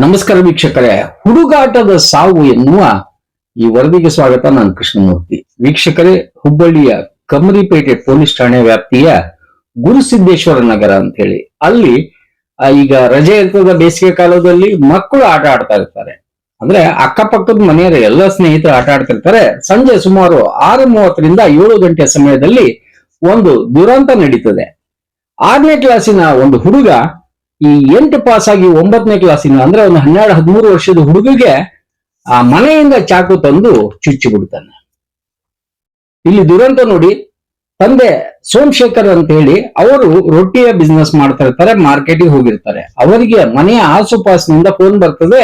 ನಮಸ್ಕಾರ ವೀಕ್ಷಕರೇ. ಹುಡುಗಾಟದ ಸಾವು ಎನ್ನುವ ಈ ವರದಿಗೆ ಸ್ವಾಗತ. ನಾನು ಕೃಷ್ಣಮೂರ್ತಿ. ವೀಕ್ಷಕರೇ, ಹುಬ್ಬಳ್ಳಿಯ ಕಮರಿಪೇಟೆ ಪೊಲೀಸ್ ಠಾಣೆ ವ್ಯಾಪ್ತಿಯ ಗುರುಸಿದ್ದೇಶ್ವರ ನಗರ ಅಂತ ಹೇಳಿ ಅಲ್ಲಿ ಈಗ ರಜೆ ಇರ್ತದ ಬೇಸಿಗೆ ಕಾಲದಲ್ಲಿ ಮಕ್ಕಳು ಆಟ ಆಡ್ತಾ ಇರ್ತಾರೆ. ಅಂದ್ರೆ ಅಕ್ಕಪಕ್ಕದ ಮನೆಯವರ ಎಲ್ಲ ಸ್ನೇಹಿತರು ಆಟ ಆಡ್ತಿರ್ತಾರೆ. ಸಂಜೆ ಸುಮಾರು ಆರು ಮೂವತ್ತರಿಂದ ಏಳು ಗಂಟೆ ಸಮಯದಲ್ಲಿ ಒಂದು ದುರಂತ ನಡೀತದೆ. ಆರನೇ ಕ್ಲಾಸಿನ ಒಂದು ಹುಡುಗ ಈ ಎಂಟು ಪಾಸ್ ಆಗಿ ಒಂಬತ್ತನೇ ಕ್ಲಾಸಿನ ಅಂದ್ರೆ ಒಂದು ಹನ್ನೆರಡು, ಹದಿಮೂರು ವರ್ಷದ ಹುಡುಗಿಗೆ ಆ ಮನೆಯಿಂದ ಚಾಕು ತಂದು ಚುಚ್ಚಿ ಬಿಡ್ತಾನೆ. ಇಲ್ಲಿ ದುರಂತ ನೋಡಿ, ತಂದೆ ಸೋಮಶೇಖರ್ ಅಂತ ಹೇಳಿ ಅವರು ರೊಟ್ಟಿಯ ಬಿಸ್ನೆಸ್ ಮಾಡ್ತಾ ಇರ್ತಾರೆ ಮಾರ್ಕೆಟಿಗೆ ಹೋಗಿರ್ತಾರೆ. ಅವರಿಗೆ ಮನೆಯ ಆಸುಪಾಸಿನಿಂದ ಫೋನ್ ಬರ್ತದೆ,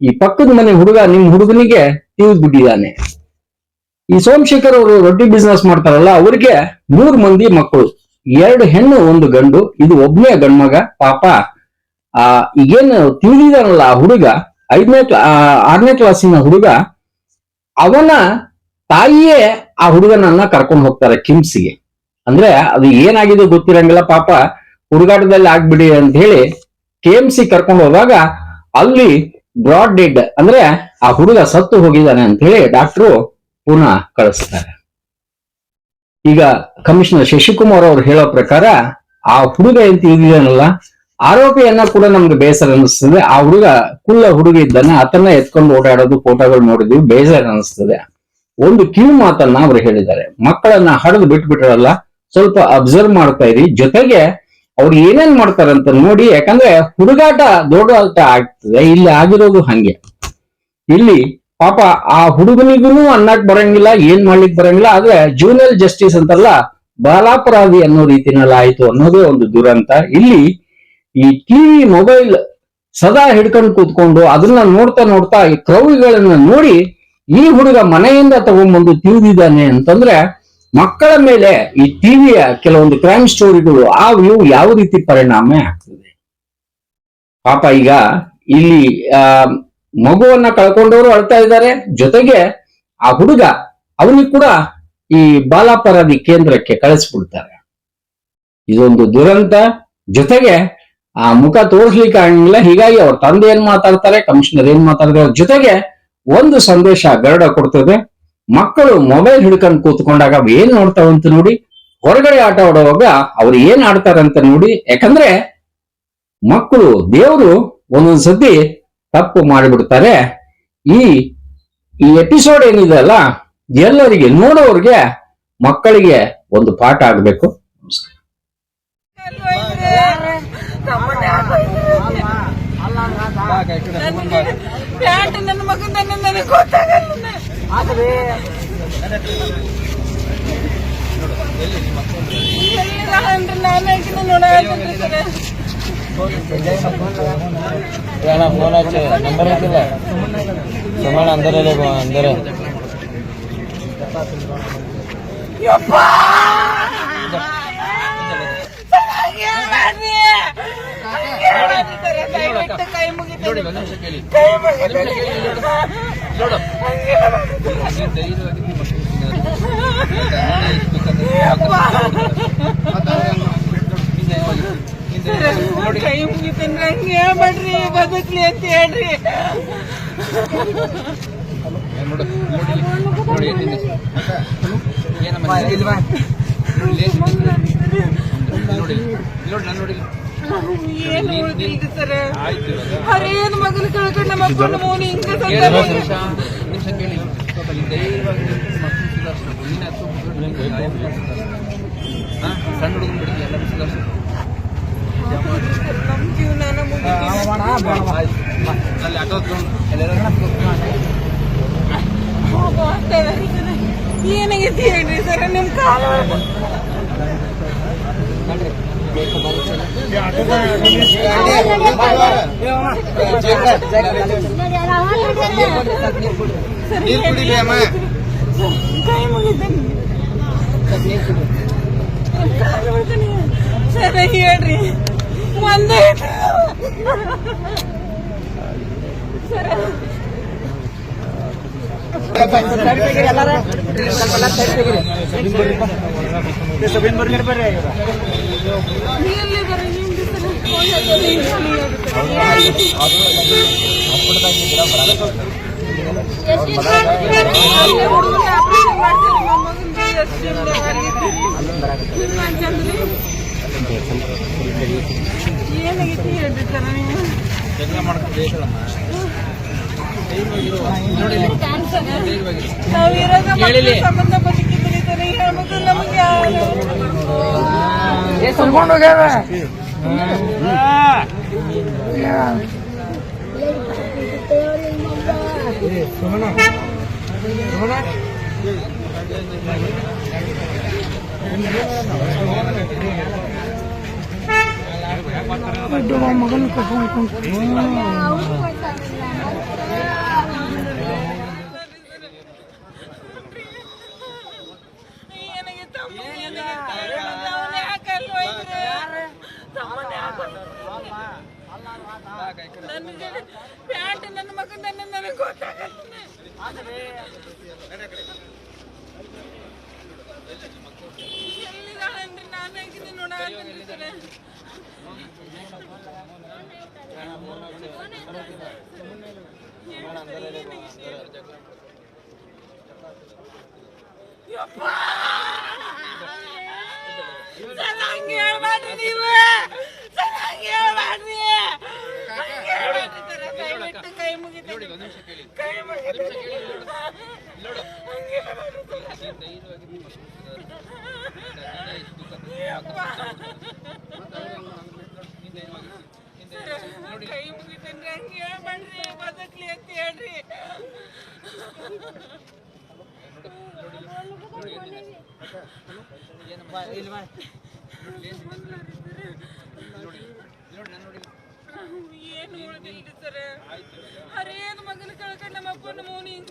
ಈ ಪಕ್ಕದ ಮನೆ ಹುಡುಗ ನಿಮ್ ಹುಡುಗನಿಗೆ ತೀವ್ರ ಬಿಟ್ಟಿದ್ದಾನೆ ಈ ಸೋಮಶೇಖರ್ ಅವರು ರೊಟ್ಟಿ ಬಿಸ್ನೆಸ್ ಮಾಡ್ತಾರಲ್ಲ, ಅವ್ರಿಗೆ ಮೂರ್ ಮಂದಿ ಮಕ್ಕಳು. ಎರಡು ಹೆಣ್ಣು, ಒಂದು ಗಂಡು, ಇದು ಒಬ್ಬನೇ ಗಂಡ್ಮಗ, ಪಾಪ. ಆ, ಈಗೇನು ತಿಳಿದಿದಾನಲ್ಲ ಆ ಹುಡುಗ, ಐದನೇ ಆರನೇ ಕ್ಲಾಸಿನ ಹುಡುಗ, ಅವನ ತಾಯಿಯೇ ಆ ಹುಡುಗನನ್ನ ಕರ್ಕೊಂಡು ಹೋಗ್ತಾರೆ ಕಿಮ್ಸ್ಗೆ. ಅಂದ್ರೆ ಅದು ಏನಾಗಿದೆ ಗೊತ್ತಿರಂಗಿಲ್ಲ ಪಾಪ. ಹುಡುಗಾಟದಲ್ಲಿ ಆಗ್ಬಿಡಿ ಅಂತ ಹೇಳಿ ಕೆ ಎಂ ಸಿ ಕರ್ಕೊಂಡು ಹೋದಾಗ ಅಲ್ಲಿ ಬ್ರಾಡ್ ಡೆಡ್, ಅಂದ್ರೆ ಆ ಹುಡುಗ ಸತ್ತು ಹೋಗಿದ್ದಾನೆ ಅಂತ ಹೇಳಿ ಡಾಕ್ಟ್ರು ಪುನಃ ಕಳಿಸ್ತಾರೆ. ಈಗ ಕಮಿಷನರ್ ಶಶಿಕುಮಾರ್ ಅವರು ಹೇಳೋ ಪ್ರಕಾರ ಆ ಹುಡುಗ ಏನ್ ತಿಳಿದಿದ್ದಾನಲ್ಲ ಆರೋಪಿಯನ್ನ ಕೂಡ ನಮ್ಗೆ ಬೇಸರ ಅನಿಸ್ತದೆ. ಆ ಹುಡುಗ ಕುಳ್ಳ ಹುಡುಗ ಇದ್ದಾನೆ ಅತನ್ನ ಎತ್ಕೊಂಡು ಓಡಾಡೋದು ಫೋಟೋಗಳು ನೋಡಿದ್ವಿ ಬೇಸರ ಅನಿಸ್ತದೆ. ಒಂದು ಕಿವಿ ಮಾತನ್ನ ಅವ್ರು ಹೇಳಿದ್ದಾರೆ. ಮಕ್ಕಳನ್ನ ಹಡದು ಬಿಟ್ಬಿಟ್ರಲ್ಲ, ಸ್ವಲ್ಪ ಅಬ್ಸರ್ವ್ ಮಾಡ್ತಾ ಇರಿ. ಜೊತೆಗೆ ಅವ್ರು ಏನೇನ್ ಮಾಡ್ತಾರಂತ ನೋಡಿ, ಯಾಕಂದ್ರೆ ಹುಡುಗಾಟ ದೊಡ್ಡಾಟ ಆಗ್ತದೆ. ಇಲ್ಲಿ ಆಗಿರೋದು ಹಂಗೆ. ಇಲ್ಲಿ ಪಾಪ ಆ ಹುಡುಗನಿಗೂ ಅನ್ನಕ್ ಬರಂಗಿಲ್ಲ, ಏನ್ ಮಾಡ್ಲಿಕ್ ಬರಂಗಿಲ್ಲ. ಆದ್ರೆ ಜೂನಿಯಲ್ ಜಸ್ಟಿಸ್ ಅಂತಲ್ಲ, ಬಾಲಾಪರಾಧಿ ಅನ್ನೋ ರೀತಿನಲ್ಲಿ ಆಯ್ತು ಅನ್ನೋದೇ ಒಂದು ದುರಂತ. ಇಲ್ಲಿ ಈ ಟಿವಿ ಮೊಬೈಲ್ ಸದಾ ಹಿಡ್ಕೊಂಡು ಕೂತ್ಕೊಂಡು ಅದನ್ನ ನೋಡ್ತಾ ನೋಡ್ತಾ ಈ ಕ್ರೌಗಳನ್ನ ನೋಡಿ ಈ ಹುಡುಗ ಮನೆಯಿಂದ ತಗೊಂಡ್ಬಂದು ತಿಳಿದಿದ್ದಾನೆ ಅಂತಂದ್ರೆ ಮಕ್ಕಳ ಮೇಲೆ ಈ ಟಿವಿಯ ಕೆಲವೊಂದು ಕ್ರೈಮ್ ಸ್ಟೋರಿಗಳು ಆ ಇವು ಯಾವ ರೀತಿ ಪರಿಣಾಮ ಆಗ್ತದೆ. ಪಾಪ ಈಗ ಇಲ್ಲಿ, ಆ ಮಗುವನ್ನ ಕಳ್ಕೊಂಡವರು ಅಳ್ತಾ ಇದ್ದಾರೆ. ಜೊತೆಗೆ ಆ ಹುಡುಗ ಅವನಿಗೆ ಕೂಡ ಈ ಬಾಲಾಪರಾಧಿ ಕೇಂದ್ರಕ್ಕೆ ಕಳಿಸ್ಬಿಡ್ತಾರೆ. ಇದೊಂದು ದುರಂತ. ಜೊತೆಗೆ ಆ ಮುಖ ತೋರಿಸ್ಲಿಕ್ಕೆ ಆಗಿಲ್ಲ ಹೀಗಾಗಿ ಅವ್ರ ತಂದೆ ಏನ್ ಮಾತಾಡ್ತಾರೆ? ಕಮಿಷನರ್ ಏನ್ ಮಾತಾಡ್ತಾರೆ? ಜೊತೆಗೆ ಒಂದು ಸಂದೇಶ ಗರಡ ಕೊಡ್ತದೆ. ಮಕ್ಕಳು ಮೊಬೈಲ್ ಹಿಡ್ಕೊಂಡು ಕೂತ್ಕೊಂಡಾಗ ಅವ್ ಏನ್ ನೋಡ್ತಾವಂತ ನೋಡಿ, ಹೊರಗಡೆ ಆಟ ಆಡುವಾಗ ಅವ್ರು ಏನ್ ಆಡ್ತಾರಂತ ನೋಡಿ. ಯಾಕಂದ್ರೆ ಮಕ್ಕಳು, ದೇವರು ಒಂದೊಂದ್ ಸತಿ ತಪ್ಪು ಮಾಡಿಬಿಡ್ತಾರೆ ಈ ಈ ಎಪಿಸೋಡ್ ಏನಿದೆ ಅಲ್ಲ ಎಲ್ಲರಿಗೆ ನೋಡೋರಿಗೆ ಮಕ್ಕಳಿಗೆ ಒಂದು ಪಾಠ ಆಗಬೇಕು ಪ್ಯಾಂಟ್ ಯಾಣ ಫೋನ್ ಹಚ್ಚಿ. ನಂಬರ್ ಐತಿಲ್ಲ ಸುಮ್ಮನೆ ಅಂದರೆ ಅಂದರೆ. ಯಪ್ಪ ಹಂಗೇಳ್ಬೇಡ್ರಿ. ಹಂಗೇಳ್ಬೇಡ್ರಿ ಸರ್, ದಯವಿಟ್ಟು ಕೈ ಮುಗಿತೀನಿ. ಹಂಗೆ ಹೇಳ್ಬೇಡ್ರಿ ಬದುಕ್ಲಿ ಅಂತ ಹೇಳ್ರಿ ಏನು ಉಳ್ದಿಲ್ರಿ ಸರ್ ಹರೇನ್ ಮಗನ ಕಳ್ಕೊಂಡ ಮಕ್ಕಳು ಮೌನಿ ಹಿಂಗ ಸಣ್ಣ ಹುಡುಗನ್ ಬಿಡಿ ಎಲ್ಲ ಸುಧಾರಿಸಿ ನಮ್ ಜೀವನಾನ ಮುಗಿತೀನಿ ಅಲ್ಲಿ ಆಟೋ ಏನಾಗೈತಿ ಹೇಳ್ರಿ ಸರ್ ನಿಮ್ ಕಾಲ ಸರ್ ನೀರ್ ಕುಡಿಲಿ ಅಮ್ಮ. ಕೈ ಮುಗಿತೀನಿ ಕಾಲು ಮುಗಿತೀನಿ. ಸರ್ ಹೇಳ್ರಿ ಒಂದೇ ಸರ್ ಏನಾಗೈತಿ ಹೇಳ್ರಿ ಸರ್ ನೀವು ನಾವು ಇರೋದ ಮಕ್ಕಳ ಸಂಬಂಧ ಬದುಕಿದ್ರಿ ಸರ್ ಹೇಳ್ಬೇಕು ನಮಗೆ ಯಾರು ಕರ್ಕೊಂಡು ಹೋಗ್ಯಾರ ಮಗನ ಕರ್ಕೊಂಡು ಏನಾಗೈತೆ ಹೋಯ್ತ್ರಿ ತಮ್ಮನೇ ನನಗೆ ಪ್ಯಾಂಟ್ ನನ್ನ ಮಗನ ನನಗೆ ಗೊತ್ತಾಗತ್ತೆ ಅಂದ್ರೆ ನಾನು ಹೇಗಿದ್ದೀನಿ ನೋಡಾಕತ್ತೀನಿ ಕೈ ಮುಗಿತೀನಿ ಕೈ ಮುಗಿತೀನಿ ಹಂಗೆ ಹೇಳ್ಬೇಡ್ರಿ ಸರ್. ಕೈ ಹಂಗೆ ಹೇಳ್ಬೇಡ್ರಿ, ಬದುಕ್ಲಿ ಅಂತ ಹೇಳ್ರಿ. ಏನು ಉಳ್ದಿಲ್ರಿ ಸರ್? ಅರೇನು ಮಗನ ಕಳ್ಕೊಂಡು ನಮ್ಮ ಅಪ್ಪ ನಮ್ಮ ಅವ್ನು ಹಿಂಗ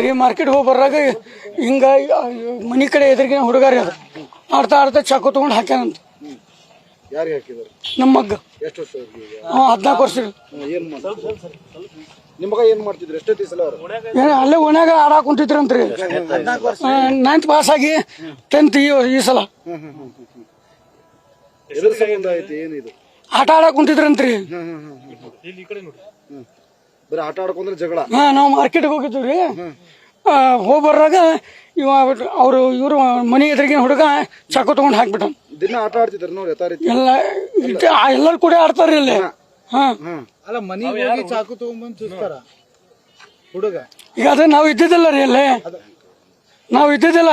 ರೀ ಮಾರ್ಕೆಟ್ ಹೋಗಿ ಬರಾಗ ಹಿಂಗ ಮನಿ ಕಡೆ ಎದುರಿಗಿನ ಹುಡುಗಾರಿ ಅದು ಆಡ್ತಾ ಆಡ್ತಾ ಚಾಕು ತಗೊಂಡ್ ಹಾಕ್ಯಾನಂತ ಯಾರಿಗೆ ನಮ್ಮ ಮಗ್ಗ. ಎಷ್ಟು ವರ್ಷ ಅವ್ರಿಗೆ ಈಗ? ಅವ ಹದಿನಾಲ್ಕು ವರ್ಷ. ಹ್ಮ್, ಏನ್ ಮಾಡ್ತಿದ್ರು? ನಿಮ್ಮ ಮಗ ಏನ್ ಮಾಡ್ತಿದ್ರು? ಎಷ್ಟೊತ್ತಿ ಸಲ ಅವ್ರು? ಏನ್ ಅಲ್ಲೇ ಓಣ್ಯಾಗ ಆಡಾಕ್ ಕುಂತಿದ್ರಂತ್ರಿ ನೈನ್ತ್ ಪಾಸ್ ಆಗಿ ಟೆಂತ್ ಈ ಈ ಸಲ. ಎದುರು ಸಂಬಂಧ ಐತಿ ಏನಿದು ಆಟ ಆಡಾಕ್ ಕುಂತಿದ್ರಂತ್ರಿ ಹ್ಮ್. ಬರೀ ಆಟ ಆಡ್ಕೊಂಡ್ರೆ ಜಗಳ? ಹಾ ನಾವು ಮಾರ್ಕೆಟ್ಗೆ ಹೋಗಿದ್ವಿ ರೀ. ಹೋಗಿ ಬರ್ರಾಗ ಇವ ಅವರು ಇವರು ಮನೆ ಎದುರಿಗಿನ ಹುಡುಗ ಚಾಕು ತಗೊಂಡ್ ಹಾಕ್ಬಿಟ್ಟ ದಿನ ಆಟ ಆಡ್ತಿದ್ರು ನೋಡಿ ಯಥಾ ರೀತಿ ಎಲ್ಲ ಎಲ್ಲರೂ ಕೂಡ ಆಡ್ತಾರ ಇಲ್ಲಿ. ಹಾ. ಅಲ್ಲ ಮನೆಗೆ ಹೋಗಿ ಚಾಕು ತಗೊಂಡ್ಬಂದು ಚೂಸ್ತಾರ ಹುಡುಗ? ಈಗ ಅದೇ ನಾವು ಇದ್ದಿದ್ದಿಲ್ಲ ರೀ ಅಲ್ಲಿ ನಾವು ಇದ್ದಿದ್ದಿಲ್ಲ.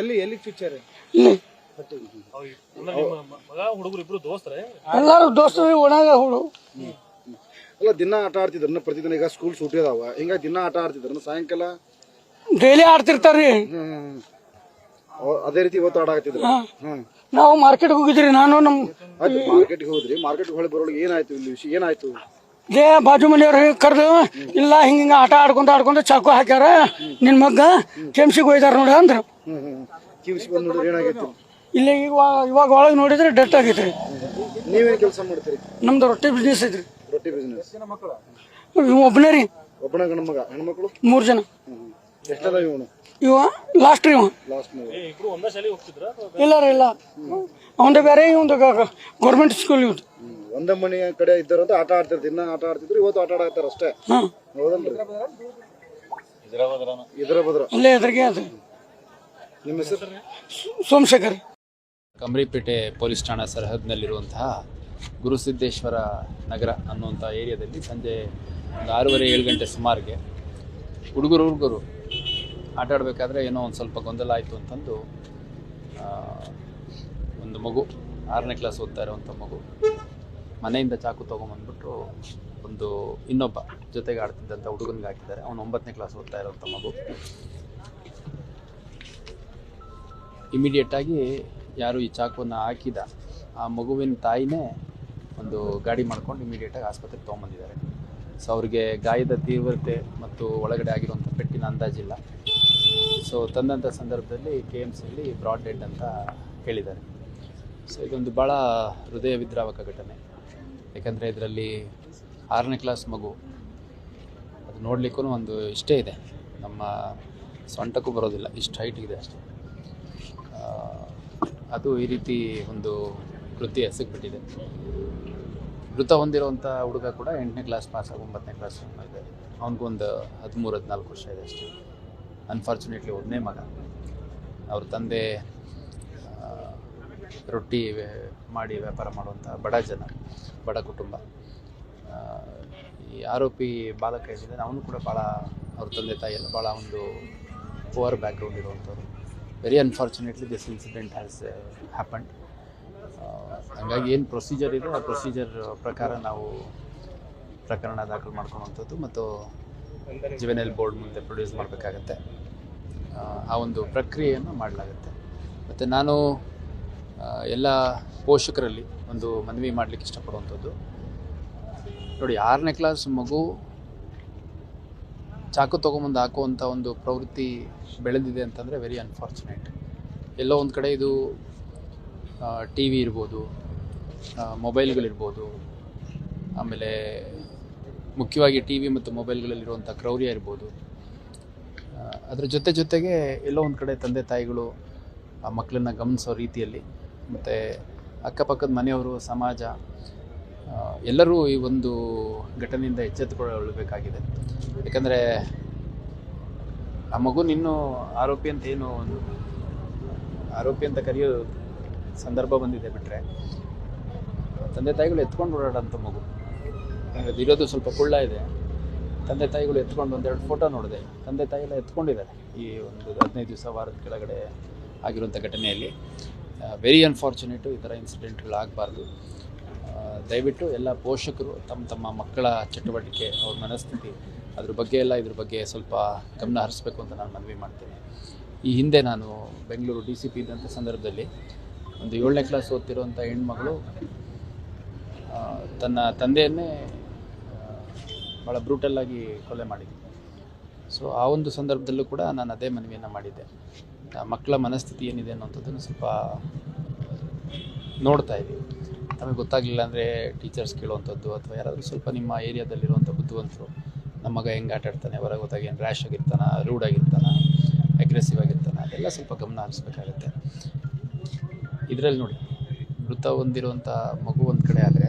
ಎಲ್ಲಿ ಎಲ್ಲಿ ಚುಚ್ಚಾರ? ಇಲ್ಲಿ. ಎಲ್ಲಾರು ದೋಸ್ತರು ಒಣಗ ಹುಡು. ಅಲ್ಲ ದಿನ ಆಟ ಆಡ್ತಿದ್ರು ಪ್ರತಿದಿನ ಈಗ ಸ್ಕೂಲ್ ಸೂಟಿ ಅದಾವ. ಹಿಂಗಾಗಿ ದಿನ ಆಟ ಆಡ್ತಿದ್ರು. ಸಾಯಂಕಾಲ? ಡೈಲಿ ಆಡ್ತಿರ್ತಾರ್ರಿ ಹ್ಮ್. ಅದೇ ರೀತಿ ಇವತ್ತು ಆಡ ಹ್ಮ್. ನಾವು ಮಾರ್ಕೆಟ್ ಹೋಗಿದ್ರಿ ನಾನು ನಮ್ ಆಯ್ತು ಮಾರ್ಕೆಟ್ಗೆ ಹೋದ್ರಿ. ಮಾರ್ಕೆಟ್ ಹೊಳಿ ಬರೋಳಿಗೆ ಏನಾಯ್ತು ಇಲ್ಲಿ ವಿಷಯ? ಏನಾಯ್ತು? ದೇ ಬಾಜು ಮನೆಯವ್ರ ಕರೆದು ಇಲ್ಲ ಹಿಂಗ ಹಿಂಗ ಆಟ ಆಡ್ಕೊಂತ ಆಡ್ಕೊಂತ ಚಾಕು ಹಾಕ್ಯಾರ. ನಿನ್ ಮಗ್ಗ ಕೆಮ್ಸಿಗೆ ಹೋಯ್ದಾರ ನೋಡಿ ಅಂದ್ರ. ಹ್ಮ್ ಹ್ಮ್ ಕಿವಿಸಿ ಬಂದು ನೋಡಿದ್ರೆ ಏನಾಗಿತ್ತು ಇಲ್ಲಿ ಇವಾಗ ಇವಾಗ ಒಳಗೆ ನೋಡಿದ್ರೆ ಡೆತ್ ಆಗೈತ್ರಿ. ನೀವೇನ್ ಕೆಲಸ ಮಾಡ್ತೀರಿ? ನಮ್ದು ರೊಟ್ಟಿ ಬಿಸ್ನೆಸ್ ಐತ್ರಿ. ರೊಟ್ಟಿ ಬಿಸ್ನೆಸ್ ಒಬ್ಬನೇ ರೀ. ಒಬ್ಬನ ಗಂಡ ಮಗ. ಹೆಣ್ಮಕ್ಳು? ಮೂರ್ ಜನ. ಎಷ್ಟದ ಇವನು? ಇವ? ಲಾಸ್ಟ್ ಇವ. ಲಾಸ್ಟ್ ಇಲ್ಲ ರೀ ಇಲ್ಲ. ಅವಂದ ಬೇರೆ ಇವಂದು ಗೌರ್ಮೆಂಟ್ ಸ್ಕೂಲ್ ಇವ್ದು. ಒಂದೇ ಮನೆ ಕಡೆ ಇದ್ದಾರಂತ ಆಟ ಆಡ್ತಿರ್ತಾರೆ ಇನ್ನ ಆಟ ಆಡ್ತಿದ್ರು ಇವತ್ತು ಆಟ ಆಡ್ತಾರೆ ಅಷ್ಟೇ. ಹಾ. ಹೌದಲ್ರಿ? ಇದ್ರ ಬದ್ರ ಅಲ್ಲೇ ಎದುರಿಗೆ ಅದು. ನಿಮ್ಮ ಹೆಸರು? ಸೋಮಶೇಖರ್. ಕಮರಿಪೇಟೆ ಪೊಲೀಸ್ ಠಾಣಾ ಸರಹದ್ನಲ್ಲಿರುವಂತಹ ಗುರುಸಿದ್ದೇಶ್ವರ ನಗರ ಅನ್ನುವಂಥ ಏರಿಯಾದಲ್ಲಿ ಸಂಜೆ ಒಂದು ಆರೂವರೆ ಏಳು ಗಂಟೆ ಸುಮಾರಿಗೆ ಹುಡುಗರು ಹುಡುಗರು ಆಟ ಆಡಬೇಕಾದ್ರೆ ಏನೋ ಒಂದು ಸ್ವಲ್ಪ ಗೊಂದಲ ಆಯಿತು ಅಂತಂದು ಒಂದು ಮಗು, ಆರನೇ ಕ್ಲಾಸ್ ಓದ್ತಾ ಇರುವಂಥ ಮಗು ಮನೆಯಿಂದ ಚಾಕು ತೊಗೊಂಬಂದ್ಬಿಟ್ಟು ಒಂದು ಇನ್ನೊಬ್ಬ ಜೊತೆಗೆ ಆಡ್ತಿದ್ದಂಥ ಹುಡುಗನಿಗೆ ಹಾಕಿದ್ದಾರೆ. ಅವನು ಒಂಬತ್ತನೇ ಕ್ಲಾಸ್ ಓದ್ತಾ ಇರೋವಂಥ ಮಗು. ಇಮಿಡಿಯೇಟಾಗಿ ಯಾರು ಈ ಚಾಕುವನ್ನು ಹಾಕಿದ, ಆ ಮಗುವಿನ ತಾಯಿನೇ ಒಂದು ಗಾಡಿ ಮಾಡ್ಕೊಂಡು ಇಮಿಡಿಯೇಟಾಗಿ ಆಸ್ಪತ್ರೆಗೆ ತೊಗೊಂಬಂದಿದ್ದಾರೆ. ಸೊ ಅವ್ರಿಗೆ ಗಾಯದ ತೀವ್ರತೆ ಮತ್ತು ಒಳಗಡೆ ಆಗಿರುವಂಥ ಪೆಟ್ಟಿನ ಅಂದಾಜಿಲ್ಲ. ಸೊ ತಂದಂಥ ಸಂದರ್ಭದಲ್ಲಿ ಕೆ ಎಂ ಸಿಯಲ್ಲಿ ಬ್ರಾಡ್ ಡೆಡ್ ಅಂತ ಹೇಳಿದ್ದಾರೆ ಸೊ ಇದೊಂದು ಭಾಳ ಹೃದಯ ವಿದ್ರಾವಕ ಘಟನೆ. ಯಾಕಂದರೆ ಇದರಲ್ಲಿ ಆರನೇ ಕ್ಲಾಸ್ ಮಗು, ಅದು ನೋಡಲಿಕ್ಕೂ ಒಂದು ಇಷ್ಟೇ ಇದೆ. ನಮ್ಮ ಸೊಂಟಕ್ಕೂ ಬರೋದಿಲ್ಲ, ಇಷ್ಟು ಹೈಟ್ ಇದೆ ಅಷ್ಟೇ. ಅದು ಈ ರೀತಿ ಒಂದು ಕೃತಿ ಎಸಗ್ಬಿಟ್ಟಿದೆ. ಮೃತ ಹೊಂದಿರುವಂಥ ಹುಡುಗ ಕೂಡ ಎಂಟನೇ ಕ್ಲಾಸ್ ಪಾಸ್ ಆಗಿ ಒಂಬತ್ತನೇ ಕ್ಲಾಸ್ ಇದೆ. ಅವನಿಗೊಂದು ಹದಿಮೂರು ಹದಿನಾಲ್ಕು ವರ್ಷ ಇದೆ ಅಷ್ಟೇ. ಅನ್ಫಾರ್ಚುನೇಟ್ಲಿ ಒಬ್ಬನೇ ಮಗ. ಅವ್ರ ತಂದೆ ರೊಟ್ಟಿ ಮಾಡಿ ವ್ಯಾಪಾರ ಮಾಡುವಂಥ ಬಡ ಜನ, ಬಡ ಕುಟುಂಬ. ಈ ಆರೋಪಿ ಬಾಲಕ ಏನಿದ್ದಾನೆ ಅವನು ಕೂಡ ಭಾಳ ಅವ್ರ ತಂದೆ ತಾಯಿ ಎಲ್ಲ ಭಾಳ ಒಂದು poor background ಇರುವಂಥವ್ರು. Very unfortunately this incident has happened ಹಂಗಾಗಿ ಏನು ಪ್ರೊಸೀಜರ್ ಇದೆ, ಆ ಪ್ರೊಸೀಜರ್ ಪ್ರಕಾರ ನಾವು ಪ್ರಕರಣ ದಾಖಲು ಮಾಡ್ಕೊಳ್ಳುವಂಥದ್ದು. ಮತ್ತು ಜಿವೆನಲ್ ಬೋರ್ಡ್ ಮುಂದೆ ಪ್ರೊಡ್ಯೂಸ್ ಮಾಡಬೇಕಾಗತ್ತೆ. ಆ ಒಂದು ಪ್ರಕ್ರಿಯೆಯನ್ನು ಮಾಡಲಾಗುತ್ತೆ. ಮತ್ತು ನಾನು ಎಲ್ಲ ಪೋಷಕರಲ್ಲಿ ಒಂದು ಮನವಿ ಮಾಡಲಿಕ್ಕೆ ಇಷ್ಟಪಡುವಂಥದ್ದು, ನೋಡಿ ಆರನೇ ಕ್ಲಾಸ್ ಮಗು ಚಾಕು ತೊಗೊಂಬಂದು ಹಾಕುವಂಥ ಒಂದು ಪ್ರವೃತ್ತಿ ಬೆಳೆದಿದೆ ಅಂತಂದರೆ ವೆರಿ ಅನ್ಫಾರ್ಚುನೇಟ್ ಎಲ್ಲೋ ಒಂದು ಕಡೆ ಇದು ಟಿ ವಿ ಇರ್ಬೋದು ಮೊಬೈಲ್ಗಳಿರ್ಬೋದು ಆಮೇಲೆ ಮುಖ್ಯವಾಗಿ ಟಿ ವಿ ಮತ್ತು ಮೊಬೈಲ್ಗಳಲ್ಲಿರುವಂಥ ಕ್ರೌರ್ಯ ಇರ್ಬೋದು. ಅದರ ಜೊತೆ ಜೊತೆಗೆ ಎಲ್ಲೋ ಒಂದು ಕಡೆ ತಂದೆ ತಾಯಿಗಳು, ಆ ಮಕ್ಕಳನ್ನ ಗಮನಿಸೋ ರೀತಿಯಲ್ಲಿ ಮತ್ತು ಅಕ್ಕಪಕ್ಕದ ಮನೆಯವರು, ಸಮಾಜ ಎಲ್ಲರೂ ಈ ಒಂದು ಘಟನೆಯಿಂದ ಎಚ್ಚೆತ್ತುಕೊಳ್ಳಬೇಕಾಗಿದೆ. ಯಾಕಂದರೆ ಆ ಮಗು ಇನ್ನೂ ಆರೋಪಿ ಅಂತ ಏನು ಒಂದು, ಆರೋಪಿ ಅಂತ ಕರೆಯೋ ಸಂದರ್ಭ ಬಂದಿದೆ ಬಿಟ್ಟರೆ ತಂದೆ ತಾಯಿಗಳು ಎತ್ಕೊಂಡು ಓಡಾಡೋಂಥ ಮಗು. ಇರೋದು ಸ್ವಲ್ಪ ಕುಳ್ಳ ಇದೆ. ತಂದೆ ತಾಯಿಗಳು ಎತ್ಕೊಂಡು ಒಂದೆರಡು ಫೋಟೋ ನೋಡಿದೆ. ತಂದೆ ತಾಯಿ ಎಲ್ಲ ಎತ್ಕೊಂಡಿದ್ದಾರೆ ಈ ಒಂದು ಹದಿನೈದು ದಿವಸ ವಾರದ ಕೆಳಗಡೆ ಆಗಿರುವಂಥ ಘಟನೆಯಲ್ಲಿ. ವೆರಿ ಅನ್ಫಾರ್ಚುನೇಟು ಈ ಥರ ಇನ್ಸಿಡೆಂಟ್ಗಳು ಆಗಬಾರ್ದು. ದಯವಿಟ್ಟು ಎಲ್ಲ ಪೋಷಕರು, ತಮ್ಮ ತಮ್ಮ ಮಕ್ಕಳ ಚಟುವಟಿಕೆ, ಅವ್ರ ಮನಸ್ಥಿತಿ, ಅದ್ರ ಬಗ್ಗೆ ಎಲ್ಲ ಇದ್ರ ಬಗ್ಗೆ ಸ್ವಲ್ಪ ಗಮನ ಹರಿಸ್ಬೇಕು ಅಂತ ನಾನು ಮನವಿ ಮಾಡ್ತೇನೆ. ಈ ಹಿಂದೆ ನಾನು ಬೆಂಗಳೂರು ಡಿ ಸಿ ಪಿ ಇದ್ದಂಥ ಸಂದರ್ಭದಲ್ಲಿ ಒಂದು ಏಳನೇ ಕ್ಲಾಸ್ ಓದ್ತಿರುವಂಥ ಹೆಣ್ಮಗಳು ತನ್ನ ತಂದೆಯನ್ನೇ ಭಾಳ ಬ್ರೂಟಲ್ಲಾಗಿ ಕೊಲೆ ಮಾಡಿದ್ದೆ ಸೊ ಆ ಒಂದು ಸಂದರ್ಭದಲ್ಲೂ ಕೂಡ ನಾನು ಅದೇ ಮನವಿಯನ್ನು ಮಾಡಿದ್ದೆ. ಮಕ್ಕಳ ಮನಸ್ಥಿತಿ ಏನಿದೆ ಅನ್ನೋಂಥದ್ದನ್ನು ಸ್ವಲ್ಪ ನೋಡ್ತಾ ಇದ್ದೀವಿ ನಮಗೆ ಗೊತ್ತಾಗಲಿಲ್ಲ ಅಂದರೆ ಟೀಚರ್ಸ್ ಕೇಳುವಂಥದ್ದು ಅಥವಾ ಯಾರಾದರೂ ಸ್ವಲ್ಪ ನಿಮ್ಮ ಏರಿಯಾದಲ್ಲಿರುವಂಥ ಬುದ್ಧಿವಂತರು, ನಮ್ಮ ಮಗ ಹೆಂಗೆ ಆಟ ಆಡ್ತಾನೆ, ಹೊರಗೆ ಗೊತ್ತಾಗ ಏನು ರ್ಯಾಶ್ ಆಗಿರ್ತಾನ ರೂಡ್ ಆಗಿರ್ತಾನ ಅಗ್ರೆಸಿವ್ ಆಗಿರ್ತಾನ? ಅದೆಲ್ಲ ಸ್ವಲ್ಪ ಗಮನ ಹರಿಸ್ಬೇಕಾಗತ್ತೆ. ಇದರಲ್ಲಿ ನೋಡಿ ಮೃತ ಹೊಂದಿರುವಂಥ ಮಗು ಒಂದು ಕಡೆ ಆದರೆ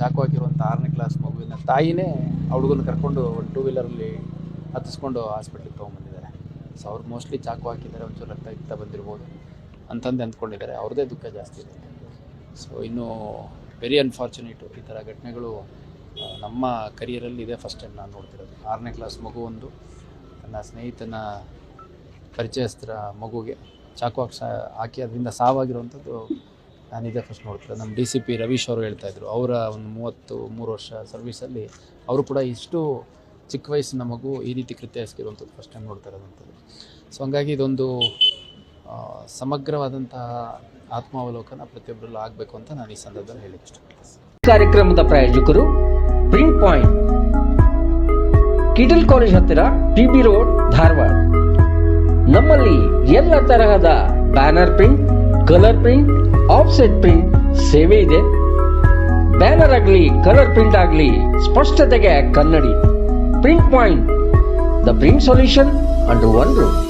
ಚಾಕು ಹಾಕಿರುವಂಥ ಆರನೇ ಕ್ಲಾಸ್ ಮಗುವಿನ ತಾಯಿನೇ ಆ ಹುಡುಗನ ಕರ್ಕೊಂಡು ಒಂದು ಟೂ ವೀಲರಲ್ಲಿ ಹತ್ತಿಸ್ಕೊಂಡು ಹಾಸ್ಪಿಟ್ಲಿಗೆ ತೊಗೊಂಬಂದಿದ್ದಾರೆ. ಸೊ ಅವ್ರು ಮೋಸ್ಟ್ಲಿ ಚಾಕು ಹಾಕಿದ್ದಾರೆ, ಒಂಚೂರು ರಕ್ತ ಇತ್ತ ಬಂದಿರ್ಬೋದು ಅಂತಂದು ಅಂದ್ಕೊಂಡಿದ್ದಾರೆ. ಅವ್ರದ್ದೇ ದುಃಖ ಜಾಸ್ತಿ ಇದೆ. ಸೊ ಇನ್ನು ವೆರಿ ಅನ್ಫಾರ್ಚುನೇಟು ಈ ಥರ ಘಟನೆಗಳು ನಮ್ಮ ಕರಿಯರಲ್ಲಿ ಇದೆ ಫಸ್ಟ್ ಟೈಮ್ ನಾನು ನೋಡ್ತಿರೋದು. ಆರನೇ ಕ್ಲಾಸ್ ಮಗು ಒಂದು, ತನ್ನ ಸ್ನೇಹಿತನ ಪರಿಚಯಸ್ಥರ ಮಗುಗೆ ಚಾಕು ಹಾಕಿ ಹಾಕಿ, ಅದರಿಂದ ಸಾವಾಗಿರುವಂಥದ್ದು ನಾನಿದೆ ಫಸ್ಟ್ ನೋಡ್ತಾರೆ ನಮ್ಮ ಡಿ ಸಿ ಪಿ ರವೀಶ್ ಅವರು ಹೇಳ್ತಾಯಿದ್ರು ಅವರ ಒಂದು ಮೂವತ್ತು, ಮೂರು ವರ್ಷ ಸರ್ವೀಸಲ್ಲಿ ಅವರು ಕೂಡ ಇಷ್ಟು ಚಿಕ್ಕ ವಯಸ್ಸಿನ ಮಗು ಈ ರೀತಿ ಕೃತ್ಯ ಎಸಗಿರುವಂಥದ್ದು ಫಸ್ಟ್ ಟೈಮ್ ನೋಡ್ತಾ ಇರೋದಂಥದ್ದು ಸೊ ಹಂಗಾಗಿ ಇದೊಂದು ಸಮಗ್ರವಾದಂತಹ ಆತ್ಮಾವಲೋಕನ ಪ್ರತಿಯೊಬ್ಬರಲ್ಲೂ ಆಗಬೇಕು ಅಂತ ನಾನು ಈ ಸಂದರ್ಭದಲ್ಲಿ ಇಷ್ಟಪಡ್ತೀನಿ ಕಾರ್ಯಕ್ರಮದ ಪ್ರಾಯೋಜಕರು ಪ್ರಿಂಟ್ ಪಾಯಿಂಟ್ ಕಿಟಲ್ ಕಾಲೇಜ್ ಹತ್ತಿರ ಟಿ ಬಿ ರೋಡ್ ಧಾರವಾಡ. ನಮ್ಮಲ್ಲಿ ಎಲ್ಲ ತರಹದ banner print colour print offset print ಸೇವೆ ಇದೆ. ಬ್ಯಾನರ್ ಆಗಲಿ ಕಲರ್ ಪ್ರಿಂಟ್ ಆಗಲಿ, ಸ್ಪಷ್ಟತೆಗೆ ಕನ್ನಡಿ. Print point the print solution under one room